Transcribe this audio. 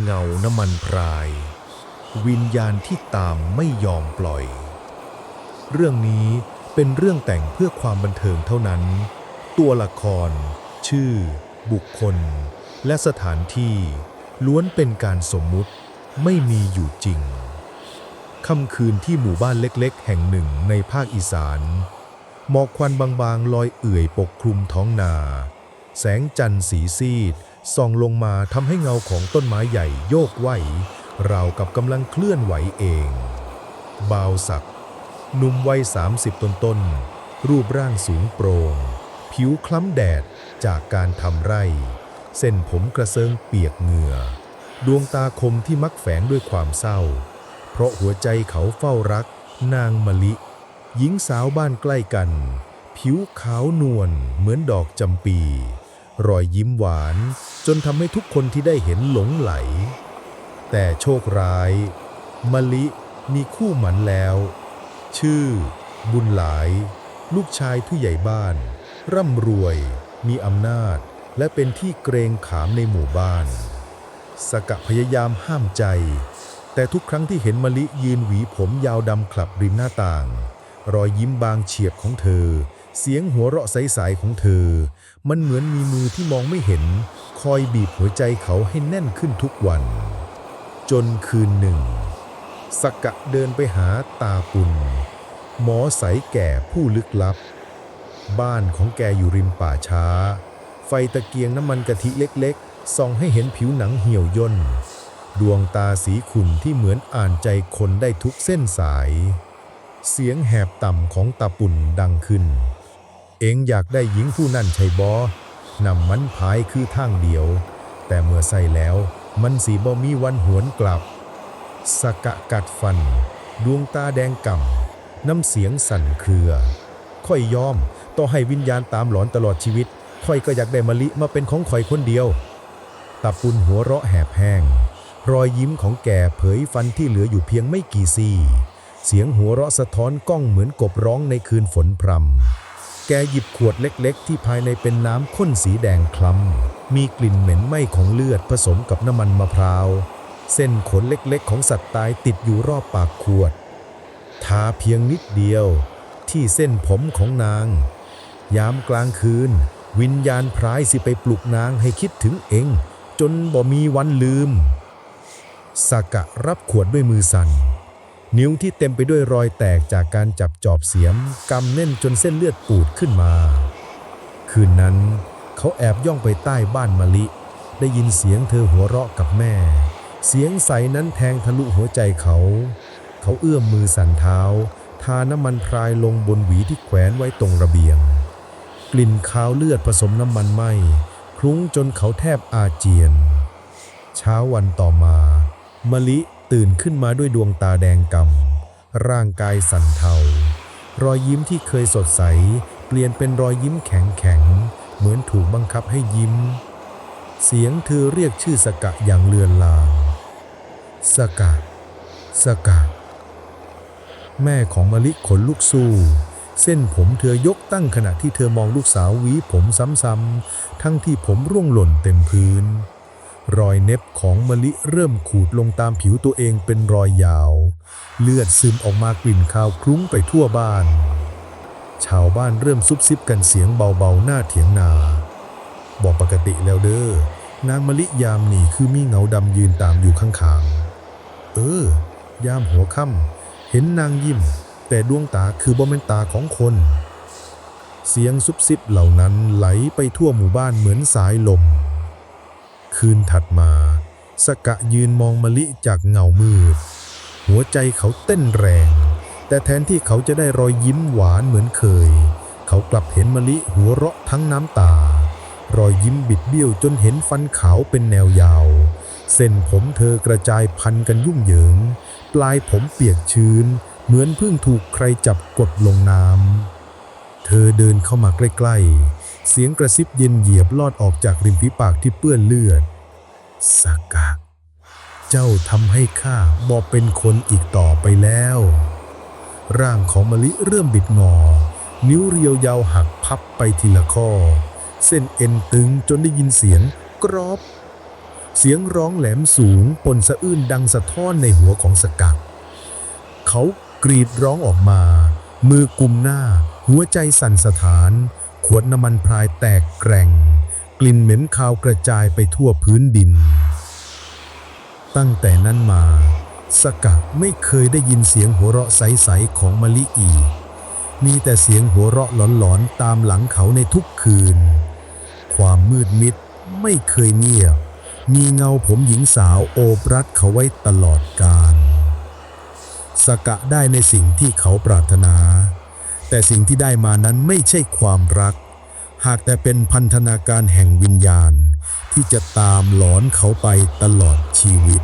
เงาน้ำมันพราย วิญญาณที่ตามไม่ยอมปล่อย เรื่องนี้เป็นเรื่องแต่งเพื่อความบันเทิงเท่านั้น ตัวละคร ชื่อ บุคคล และสถานที่ ล้วนเป็นการสมมุติไม่มีอยู่จริงค่ำคืนที่หมู่บ้านเล็กๆ แห่งหนึ่งในภาคอีสาน หมอกควันบางๆ ลอยเอื่อยปกคลุมท้องนา แสงจันทร์สีซีด ส่องลงมาทำให้เงาของต้นไม้ใหญ่โยกไหวราวกับกำลังเคลื่อนไหวเองบาวศักหนุ่มวัย30ต้นๆ รูปร่างสูงโปรง่ง ผิวคล้ำแดดจากการทำไร่ เส้นผมกระเซิงเปียกเหงื่อ ดวงตาคมที่มักแฝงด้วยความเศร้า เพราะหัวใจเขาเฝ้ารัก นางมะลิ หญิงสาวบ้านใกล้กัน ผิวขาวนวลเหมือนดอกจำปี รอยยิ้มหวาน จนทำให้ทุกคนที่ได้เห็นหลงไหล แต่โชคร้ายมะลิมีคู่หมันแล้ว ชื่อ บุญหลาย ลูกชายผู้ใหญ่บ้าน ร่ำรวย มีอำนาจ และเป็นที่เกรงขามในหมู่บ้าน สกะพยายามห้ามใจ แต่ทุกครั้งที่เห็นมะลิยืนหวีผมยาวดำคลับริมหน้าต่าง รอยยิ้มบางเฉียบของเธอ เสียงหัวเราะใสๆของเธอ มันเหมือนมีมือที่มองไม่เห็น คอยบีบหัวใจเขาให้แน่นขึ้นทุกวัน จนคืนหนึ่งสกะเดินไปหาตาปุนหมอใสแก่ผู้ลึกลับ บ้านของแกอยู่ริมป่าช้า ไฟตะเกียงน้ำมันกะทิเล็กๆ ส่องให้เห็นผิวหนังเหี่ยวย่น ดวงตาสีขุ่นที่เหมือนอ่านใจคนได้ทุกเส้นสาย เสียงแหบต่ำของตาปุ่นดังขึ้น เองอยากได้หญิงผู้นั่นใช่บอนำมันพายคือทางเดียว แต่เมื่อใส่แล้วมันสีบ่มีวันหวนกลับ สกะกัดฟัน ดวงตาแดงก่ำน้ำเสียงสั่นเครือ ค่อยยอมต่อให้วิญญาณตามหลอนตลอดชีวิต ค่อยก็อยากได้มะลิมาเป็นของข่อยคนเดียวตาปุนหัวเราะแหบแห้ง รอยยิ้มของแกเผยฟันที่เหลืออยู่เพียงไม่กี่ซี่ เสียงหัวเราะสะท้อนก้องเหมือนกบร้องในคืนฝนพรำ แกหยิบขวดเล็กๆ ที่ภายในเป็นน้ำข้นสีแดงคล้ำ มีกลิ่นเหม็นไหม้ของเลือดผสมกับน้ำมันมะพร้าว เส้นขนเล็กๆ ของสัตว์ตายติดอยู่รอบปากขวด ทาเพียงนิดเดียว ที่เส้นผมของนาง ยามกลางคืน วิญญาณพรายสิไปปลุกนางให้คิดถึงเอง จนบ่มีวันลืมสากะรับขวดด้วยมือสั่น นิ้วที่เต็มไปด้วยรอยแตกจากการจับจอบเสียมกำแน่นจนเส้นเลือดปูดขึ้นมา คืนนั้น เขาแอบย่องไปใต้บ้านมะลิ ได้ยินเสียงเธอหัวเราะกับแม่ เสียงใสนั้นแทงทะลุหัวใจเขา เขาเอื้อมมือสั่นเท้า ทาน้ำมันพรายลงบนหวีที่แขวนไว้ตรงระเบียง กลิ่นคาวเลือดผสมน้ำมันไหมคลุ้งจนเขาแทบอาเจียน เช้าวันต่อมามะลิ ตื่นขึ้นมาด้วยดวงตาแดงกำร่างกายสั่นเทารอยยิ้มที่เคยสดใส เปลี่ยนเป็นรอยยิ้มแข็งแข็ง เหมือนถูกบังคับให้ยิ้ม เสียงเธอเรียกชื่อสกะอย่างเลือนลาง สกะ สกะ แม่ของมะลิขนลุกสู้เส้นผมเธอยกตั้งขณะที่เธอมองลูกสาวหวีผมซ้ำๆทั้งที่ผมร่วงหล่นเต็มพื้น รอยเน็บของมะลิเริ่มขูดลงตามผิวตัวเองเป็นรอยยาว เลือดซึมออกมากลิ่นคาวคลุ้งไปทั่วบ้าน ชาวบ้านเริ่มซุบซิบกันเสียงเบาๆหน้าเถียงนา บอกปกติแล้วเด้อนางมะลิยามนี่คือมีเงาดำยืนตามอยู่ข้างๆ เออ ยามหัวค่ำเห็นนางยิ้ม แต่ดวงตาคือบ่แม่นตาของคน เสียงซุบซิบเหล่านั้นไหลไปทั่วหมู่บ้านเหมือนสายลม คืนถัดมา สกะยืนมองมะลิจากเงามืด หัวใจเขาเต้นแรง แต่แทนที่เขาจะได้รอยยิ้มหวานเหมือนเคย เขากลับเห็นมะลิหัวเราะทั้งน้ำตา รอยยิ้มบิดเบี้ยวจนเห็นฟันขาวเป็นแนวยาว เส้นผมเธอกระจายพันกันยุ่งเหยิง ปลายผมเปียกชื้น เหมือนเพิ่งถูกใครจับกดลงน้ำเธอเดินเข้ามาใกล้ๆ เสียงกระซิบเย็นเหยียบลอดออกจากริมฝีปากที่เปื้อนเลือดสากะ เจ้าทำให้ข้าบอเป็นคนอีกต่อไปแล้ว ร่างของมะลิเริ่มบิดงอ นิ้วเรียวยาวหักพับไปทีละข้อ เส้นเอ็นตึงจนได้ยินเสียงกรอบ เสียงร้องแหลมสูงปนสะอื้นดังสะท้อนในหัวของสกัดเขากรีดร้องออกมา มือกุมหน้า หัวใจสั่นสะท้าน ขวดน้ำมันพรายแตกแกร่ง กลิ่นเหม็นคาวกระจายไปทั่วพื้นดิน ตั้งแต่นั้นมา สกะไม่เคยได้ยินเสียงหัวเราะใสๆของมะลิอีก มีแต่เสียงหัวเราะหลอนๆตามหลังเขาในทุกคืน ความมืดมิดไม่เคยเงียบ มีเงาผมหญิงสาวโอบรัดเขาไว้ตลอดกาลสกะได้ในสิ่งที่เขาปรารถนา แต่สิ่งที่ได้มานั้นไม่ใช่ความรัก หากแต่เป็นพันธนาการแห่งวิญญาณ ที่จะตามหลอนเขาไปตลอดชีวิต